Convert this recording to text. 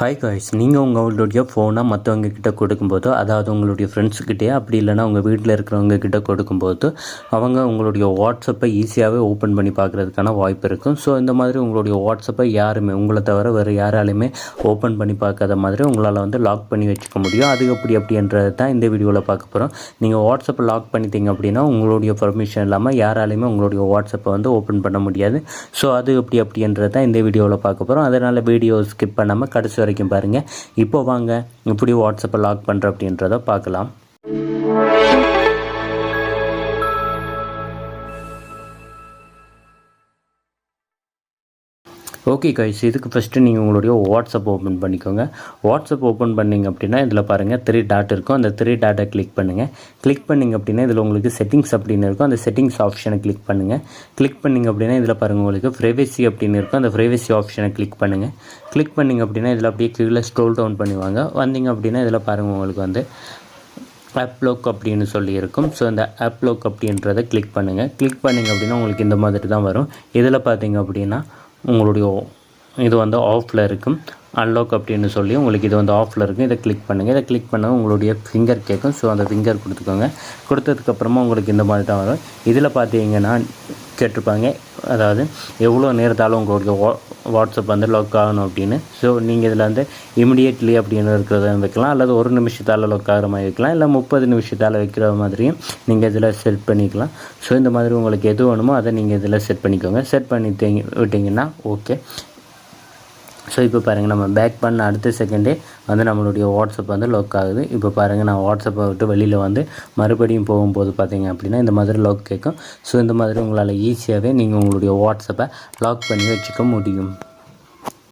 Hi guys நீங்கள் உங்களுடைய ஃபோனை மற்றவங்க கிட்ட கொடுக்கும்போதோ அதாவது உங்களுடைய ஃப்ரெண்ட்ஸுக்கிட்டே அப்படி இல்லைன்னா உங்கள் வீட்டில் இருக்கிறவங்க கிட்ட கொடுக்கும்போது அவங்க உங்களுடைய வாட்ஸ்அப்பை ஈஸியாகவே ஓப்பன் பண்ணி பார்க்குறதுக்கான வாய்ப்பு இருக்கும். ஸோ இந்த மாதிரி உங்களுடைய வாட்ஸ்அப்பை யாருமே உங்களை தவிர வேறு யாராலையுமே ஓப்பன் பண்ணி பார்க்காத மாதிரி உங்களால் வந்து லாக் பண்ணி வச்சுக்க முடியும். அது எப்படி அப்படின்றது தான் இந்த வீடியோவில் பார்க்க போகிறோம் நீங்கள் வாட்ஸ்அப்பை லாக் பண்ணிட்டீங்க அப்படின்னா உங்களுடைய பர்மிஷன் இல்லாமல் யாராலையுமே உங்களுடைய வாட்ஸ்அப்பை வந்து ஓப்பன் பண்ண முடியாது. ஸோ அது எப்படி அப்படின்றது தான் இந்த வீடியோவில் பார்க்க போகிறோம் அதனால் வீடியோ ஸ்கிப் பண்ணாமல் கடைசி வரைக்கும் பாருங்கள் இப்போ வாங்க இப்படி வாட்ஸ்அப்பை லாக் பண்ணுற அப்படின்றத பார்க்கலாம். ஓகே கைஸ் இதுக்கு ஃபஸ்ட்டு நீங்கள் உங்களுடைய வாட்ஸ்அப் ஓப்பன் பண்ணிக்கோங்க. வாட்ஸ்அப் ஓப்பன் பண்ணிங்க அப்படின்னா இதில் பாருங்கள் த்ரீ டாட் இருக்கும். அந்த த்ரீ டாட்டை கிளிக் பண்ணுங்கள் கிளிக் பண்ணிங்க அப்படின்னா இதில் உங்களுக்கு செட்டிங்ஸ் அப்படின்னு இருக்கும். அந்த செட்டிங்ஸ் ஆப்ஷனை கிளிக் பண்ணுங்கள் கிளிக் பண்ணிங்க அப்படின்னா இதில் பாருங்கள் உங்களுக்கு ப்ரைவசி அப்படின்னு இருக்கும். அந்த ப்ரைவசி ஆப்ஷனை கிளிக் பண்ணுங்கள் கிளிக் பண்ணிங்க அப்படின்னா இதில் அப்படியே கீழே ஸ்க்ரோல் டவுன் பண்ணுவாங்க. வந்தீங்க அப்படின்னா இதில் பாருங்கள் உங்களுக்கு வந்து ஆப்லோக் அப்படின்னு சொல்லி இருக்கும். ஸோ இந்த ஆப்லோக் அப்படின்றத கிளிக் பண்ணுங்கள் கிளிக் பண்ணிங்க அப்படின்னா உங்களுக்கு இந்த மாதிரி தான் வரும். இதில் பார்த்தீங்க அப்படின்னா உங்களுடைய இது வந்து ஆஃபில் இருக்கும். அன்லாக் அப்படின்னு சொல்லி உங்களுக்கு இது வந்து ஆஃபில் இருக்கும். இதை கிளிக் பண்ணுங்கள் இதை கிளிக் பண்ண உங்களுடைய ஃபிங்கர் கேட்கும். ஸோ அந்த ஃபிங்கர் கொடுத்துக்கோங்க. கொடுத்ததுக்கப்புறமா உங்களுக்கு இந்த மாதிரி தான் வரும். இதில் பார்த்தீங்கன்னா கேட்டிருப்பாங்க. அதாவது எவ்வளோ நேரத்தாலும் உங்களுக்கு வா வாட்ஸ்அப் வந்து லாக் ஆகணும் அப்படின்னு. ஸோ நீங்கள் இதில் வந்து இமிடியேட்லி அப்படின்னு இருக்கிறத வைக்கலாம். அல்லது ஒரு நிமிஷத்தால் லாக் ஆகிற மாதிரி வைக்கலாம். இல்லை முப்பது நிமிஷத்தால் வைக்கிற மாதிரியும் நீங்கள் இதில் செட் பண்ணிக்கலாம். ஸோ இந்த மாதிரி உங்களுக்கு எது வேணுமோ அதை நீங்கள் இதில் செட் பண்ணிக்கோங்க. செட் பண்ணி விட்டிங்கன்னா ஓகே ஸோ இப்போ பாருங்கள் நம்ம பேக் பண்ண அடுத்த செகண்டே வந்து நம்மளுடைய வாட்ஸ்அப் வந்து லோக் ஆகுது. இப்போ பாருங்கள் நான் வாட்ஸ்அப்பை விட்டு வெளியில் வந்து மறுபடியும் போகும்போது பார்த்தீங்க அப்படின்னா இந்த மாதிரி லாக் கேட்கும் ஸோ இந்த மாதிரி உங்களால் ஈஸியாகவே நீங்கள் உங்களுடைய வாட்ஸ்அப்பை லாக் பண்ணி வச்சுக்க முடியும்.